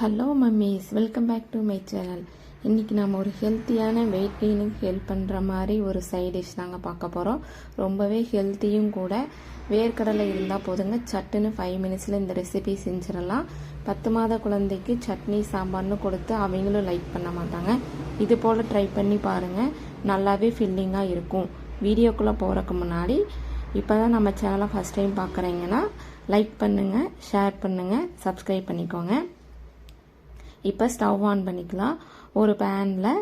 Hello mummies welcome back to my channel இன்றைக்கி நம்ம ஒரு ஹெல்த்தியான வெயிட் கெயினுக்கு ஹெல்ப் பண்ணுற மாதிரி ஒரு சைட் டிஷ் தாங்க பார்க்க போகிறோம் ரொம்பவே ஹெல்த்தியும் கூட. வேர்க்கடலை இருந்தால் போதுங்க. சட்டுன்னு ஃபைவ் மினிட்ஸில் இந்த ரெசிபி செஞ்சிடலாம். பத்து மாத குழந்தைக்கு சட்னி சாம்பார்னு கொடுத்து அவங்களும் லைக் பண்ண மாட்டாங்க. இது போல் ட்ரை பண்ணி பாருங்கள் நல்லாவே ஃபில்லிங்காக இருக்கும். வீடியோக்குள்ளே போகிறக்கு முன்னாடி இப்போ தான் நம்ம சேனலை ஃபஸ்ட் டைம் பார்க்குறீங்கன்னா லைக் பண்ணுங்கள் ஷேர் பண்ணுங்கள் சப்ஸ்கிரைப் பண்ணிக்கோங்க. இப்போ ஸ்டவ் ஆன் பண்ணிக்கலாம். ஒரு பேனில்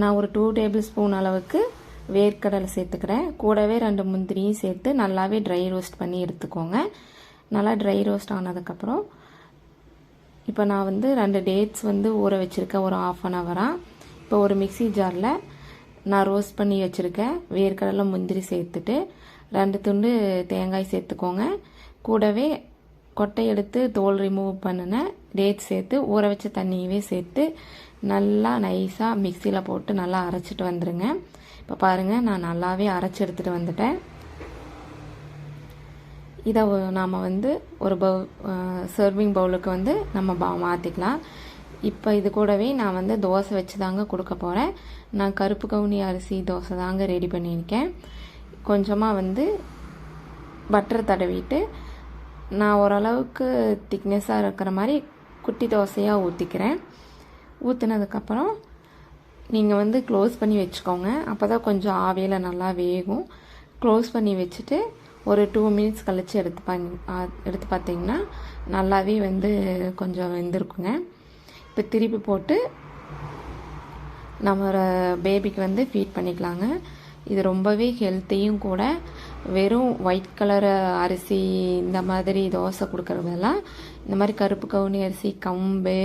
நான் ஒரு டூ டேபிள் ஸ்பூன் அளவுக்கு வேர்க்கடலை சேர்த்துக்கிறேன். கூடவே ரெண்டு முந்திரியும் சேர்த்து நல்லாவே ட்ரை ரோஸ்ட் பண்ணி எடுத்துக்கோங்க. நல்லா ட்ரை ரோஸ்ட் ஆனதுக்கப்புறம் இப்போ நான் வந்து ரெண்டு டேட்ஸ் வந்து ஊற வச்சுருக்கேன். ஒரு ஆஃப் அன் ஹவராக இப்போ ஒரு மிக்சி ஜாரில் நான் ரோஸ்ட் பண்ணி வச்சுருக்கேன். வேர்க்கடலை முந்திரி சேர்த்துட்டு ரெண்டு துண்டு தேங்காய் சேர்த்துக்கோங்க. கூடவே கொட்டை எடுத்து தோல் ரிமூவ் பண்ணினேன் டேட் சேர்த்து ஊற வச்ச தண்ணியவே சேர்த்து நல்லா நைஸாக மிக்சியில் போட்டு நல்லா அரைச்சிட்டு வந்துடுங்க இப்போ பாருங்கள் நான் நல்லாவே அரைச்சி எடுத்துகிட்டு வந்துட்டேன். இதை நாம் வந்து ஒரு பவு சர்விங் பவுலுக்கு வந்து நம்ம பா மாற்றிக்கலாம் இப்போ இது கூடவே நான் வந்து தோசை வச்சு தாங்க கொடுக்க போகிறேன் நான் கருப்பு கவுனி அரிசி தோசை தாங்க ரெடி பண்ணியிருக்கேன். கொஞ்சமாக வந்து பட்டர் தடவிட்டு நான் ஓரளவுக்கு திக்னஸாக இருக்கிற மாதிரி குட்டி தோசையாக ஊற்றிக்கிறேன் ஊற்றினதுக்கப்புறம் நீங்கள் வந்து க்ளோஸ் பண்ணி வச்சுக்கோங்க. அப்போ தான் கொஞ்சம் ஆவியில் நல்லா வேகும். க்ளோஸ் பண்ணி வச்சுட்டு ஒரு டூ மினிட்ஸ் கழித்து எடுத்து பா எடுத்து பார்த்தீங்கன்னா நல்லாவே வந்து கொஞ்சம் வெந்திருக்குங்க. இப்போ திருப்பி போட்டு நம்ம பேபிக்கு வந்து ஃபீட் பண்ணிக்கலாங்க. இது ரொம்பவே ஹெல்த்தியும் கூட. வெறும் ஒயிட் கலர் அரிசி இந்த மாதிரி தோசை கொடுக்குறதெல்லாம் இந்த மாதிரி கருப்பு கவுனி அரிசி கம்பு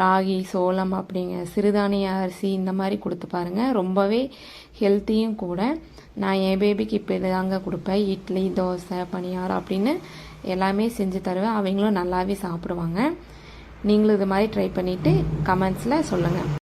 ராகி சோளம் அப்படிங்க சிறுதானிய அரிசி இந்த மாதிரி கொடுத்து பாருங்கள் ரொம்பவே ஹெல்த்தியும் கூட. நான் என் பேபிக்கு இப்போ தாங்க கொடுப்பேன். இட்லி தோசை பணியாரம் அப்படின்னு எல்லாமே செஞ்சு தருவேன். அவங்களும் நல்லாவே சாப்பிடுவாங்க. நீங்களும் இது மாதிரி ட்ரை பண்ணிவிட்டு கமெண்ட்ஸில் சொல்லுங்கள்